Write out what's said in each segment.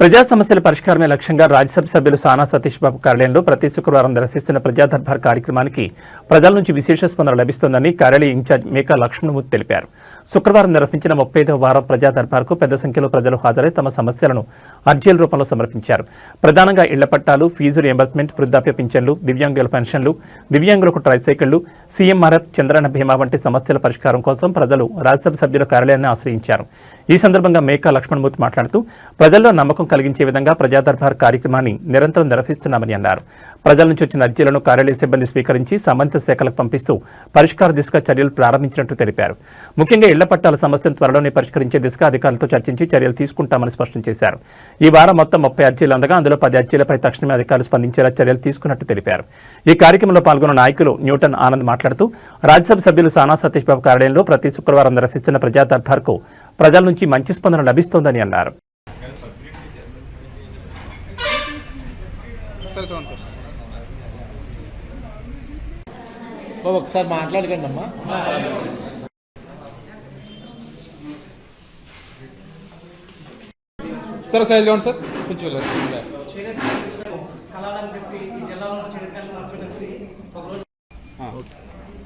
ప్రజా సమస్యల పరిష్కారమే లక్ష్యంగా రాజ్యసభ సభ్యులు సానా సతీష్ బాబు కార్యాలయంలో ప్రతి శుక్రవారం నిర్వహిస్తున్న ప్రజా దర్బార్ కార్యక్రమానికి ప్రజల నుంచి విశేష స్పందన లభిస్తోందని కార్యాలయ ఇన్ఛార్జ్ మేకా లక్ష్మణమూర్తి తెలిపారు. శుక్రవారం నిర్వహించిన ముప్పై ఐదవ వారం ప్రజా దర్బార్కు పెద్ద సంఖ్యలో ప్రజలు హాజరై తమ సమస్యలను అర్జీల రూపంలో సమర్పించారు. ప్రధానంగా ఇళ్ళ పట్టాలు ఫీజు రియంబర్స్మెంట్ వృద్ధాప్య పింఛన్లు దివ్యాంగుల పెన్షన్లు దివ్యాంగులకు ట్రైసైకిళ్ళు సీఎంఆర్ఎఫ్ చంద్రన్న భీమా వంటి సమస్యల పరిష్కారం కోసం ప్రజలు రాజ్యసభ సభ్యుల కార్యాలయాన్ని ఆశ్రయించారు. ఈ సందర్భంగా మేకా లక్ష్మణమూర్తి మాట్లాడుతూ ప్రజల్లో నమ్మకం కలిగించే విధంగా ప్రజా దర్బార్ కార్యక్రమాన్ని నిరంతరం నిర్వహిస్తున్నామని అన్నారు. ప్రజల నుంచి వచ్చిన అర్జీలను కార్యాలయ సిబ్బంది స్వీకరించి సంబంధిత శాఖలకు పంపిస్తూ పరిష్కార దిశగా చర్యలు ప్రారంభించినట్టు తెలిపారు. ముఖ్యంగా ఇళ్ళ పట్టాల సమస్యను త్వరలోనే పరిష్కరించే దిశగా అధికారులతో చర్చించి చర్యలు తీసుకుంటామని స్పష్టం చేశారు. ఈ వారం మొత్తం ముప్పై అర్జీలు అందగా అందులో పది అర్జీలపై తక్షణమే అధికారులు స్పందించేలా చర్యలు తీసుకున్నట్టు తెలిపారు. ఈ కార్యక్రమంలో పాల్గొన్న నాయకులు న్యూటన్ ఆనంద్ మాట్లాడుతూ రాజ్యసభ సభ్యులు సానా సతీష్ బాబు కార్యాలయంలో ప్రతి శుక్రవారం నిర్వహిస్తున్న ప్రజా దర్బార్కు ప్రజల నుంచి మంచి స్పందన లభిస్తోందని అన్నారు. ఒకసారి మాట్లాడకండి అమ్మా సరే సరే చూడండి సార్. కొంచెం.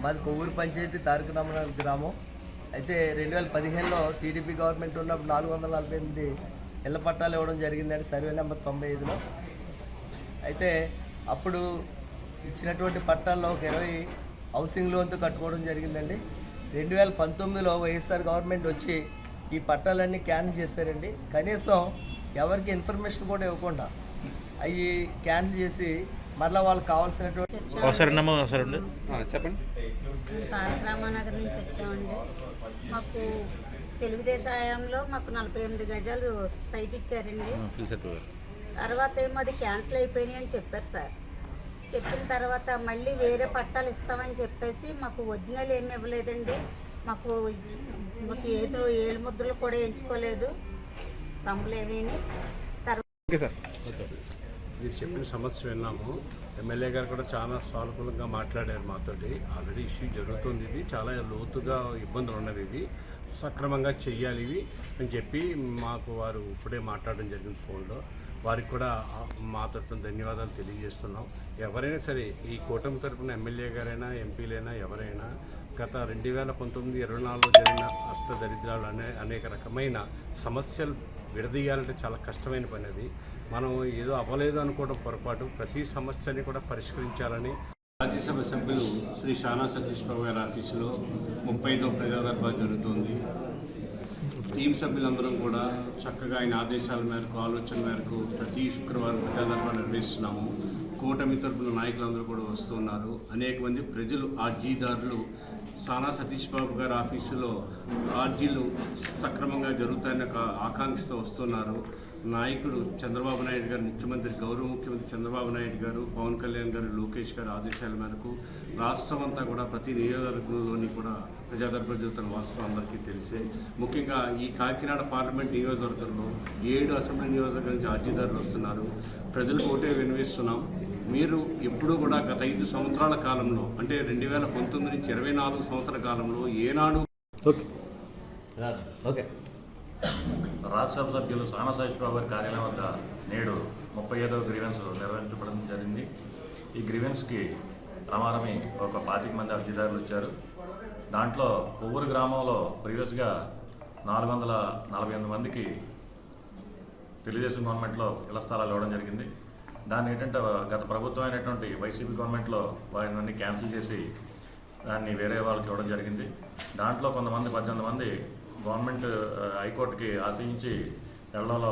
మాది కొవ్వూరు పంచాయతీ తారక రామనగర్ గ్రామం. అయితే రెండు వేల పదిహేనులో టీడీపీ గవర్నమెంట్ ఉన్నప్పుడు నాలుగు వందల నలభై ఎనిమిది ఇళ్ళ పట్టాలు ఇవ్వడం జరిగిందండి సర్వే నెంబర్ తొంభై ఐదులో. అయితే అప్పుడు ఇచ్చినటువంటి పట్టాల్లో ఒక ఇరవై హౌసింగ్ లోన్తో కట్టుకోవడం జరిగిందండి. రెండు వేల పంతొమ్మిదిలో వైఎస్ఆర్ గవర్నమెంట్ వచ్చి ఈ పట్టాలన్నీ క్యాన్సిల్ చేశారండి. కనీసం ఎవరికి ఇన్ఫర్మేషన్ కూడా ఇవ్వకుండా అవి క్యాన్సిల్ చేసి మరలా వాళ్ళకి కావాల్సినటువంటి చెప్పండి. రామానగర్ నుంచి వచ్చామండి. మాకు తెలుగుదేశం హయాంలో మాకు నలభై ఎనిమిది గజాలు సైట్ ఇచ్చారండి. తర్వాత ఏమో అది క్యాన్సిల్ అయిపోయినాయి అని చెప్పారు సార్. చెప్పిన తర్వాత మళ్ళీ వేరే పట్టాలు ఇస్తామని చెప్పేసి మాకు ఒరిజినల్ ఏమి ఇవ్వలేదండి. మాకు మాకు ఏదో ఏడు ముద్రలు కూడా ఎంచుకోలేదు. తమ్ములు ఏమీని తర్వాత మీరు చెప్పిన సమస్య విన్నాము. ఎమ్మెల్యే గారు కూడా చాలా సానుకూలంగా మాట్లాడారు మాతోటి. ఆల్రెడీ ఇష్యూ జరుగుతుంది ఇది. చాలా లోతుగా ఇబ్బందులు ఉన్నవి ఇవి. సక్రమంగా చెయ్యాలి ఇవి అని చెప్పి మాకు వారు ఇప్పుడే మాట్లాడడం జరిగింది ఫోన్లో వారికి కూడా మా తరఫున ధన్యవాదాలు తెలియజేస్తున్నాం. ఎవరైనా సరే ఈ కూటమి తరఫున ఎమ్మెల్యే గారైనా ఎంపీలైనా ఎవరైనా గత రెండు వేల పంతొమ్మిది ఇరవై నాలుగులో జరిగిన అష్టదరిద్రాలు అనే అనేక రకమైన సమస్యలు విడదీయాలంటే చాలా కష్టమైన పని అది. మనం ఏదో అవ్వలేదు అనుకోవడం పొరపాటు ప్రతి సమస్యని కూడా పరిష్కరించాలని రాజ్యసభ సభ్యులు శ్రీ షానా సతీష్ బాబు గారి ఆఫీసులో ముప్పై ఐదో ప్రజాదర్భా జరుగుతుంది. టీం సభ్యులందరం కూడా చక్కగా ఆయన ఆదేశాల మేరకు ఆలోచన మేరకు ప్రతి శుక్రవారం ప్రజాదర్భా నిర్వహిస్తున్నాము. కూటమి తరపున నాయకులందరూ కూడా వస్తున్నారు అనేక మంది ప్రజలు ఆర్జీదారులు సానా సతీష్ బాబు గారి ఆఫీసులో ఆర్జీలు సక్రమంగా జరుగుతాయని ఒక ఆకాంక్షతో వస్తున్నారు. నాయకుడు చంద్రబాబు నాయుడు గారు ముఖ్యమంత్రి గౌరవ ముఖ్యమంత్రి చంద్రబాబు నాయుడు గారు పవన్ కళ్యాణ్ గారు లోకేష్ గారు ఆదేశాల మేరకు రాష్ట్రం అంతా కూడా ప్రతి నియోజకవర్గంలోని కూడా ప్రజాదర్భ జరుగుతున్న వాస్తవం అందరికీ తెలిసే ముఖ్యంగా ఈ కాకినాడ పార్లమెంట్ నియోజకవర్గంలో ఏడు అసెంబ్లీ నియోజకవర్గం నుంచి అర్జీదారులు వస్తున్నారు. ప్రజలు ఒకటే వినిపిస్తున్నాం మీరు ఎప్పుడూ కూడా గత ఐదు సంవత్సరాల కాలంలో అంటే రెండు వేల పంతొమ్మిది నుంచి ఇరవై నాలుగు సంవత్సరాల కాలంలో ఏనాడు ఓకే. ఓకే. రాజ్యసభ సభ్యులు సానా సతీష్బాబు గారి కార్యాలయం వద్ద నేడు ముప్పై ఐదవ గ్రీవెన్స్ నిర్వహించబడడం జరిగింది. ఈ గ్రీవెన్స్కి రమారమి ఒక పాతిక మంది అర్జీదారులు వచ్చారు. దాంట్లో కొవ్వూరు గ్రామంలో ప్రీవియస్గా నాలుగు వందల నలభై ఎనిమిది మందికి తెలుగుదేశం గవర్నమెంట్లో ఇళ్ళ స్థలాలు ఇవ్వడం జరిగింది. దాన్ని ఏంటంటే గత ప్రభుత్వం అయినటువంటి వైసీపీ గవర్నమెంట్లో వారిని క్యాన్సిల్ చేసి దాన్ని వేరే వాళ్ళకి ఇవ్వడం జరిగింది. దాంట్లో కొంతమంది పద్దెనిమిది మంది గవర్నమెంట్ హైకోర్టుకి ఆశ్రయించి వెళ్ళడంలో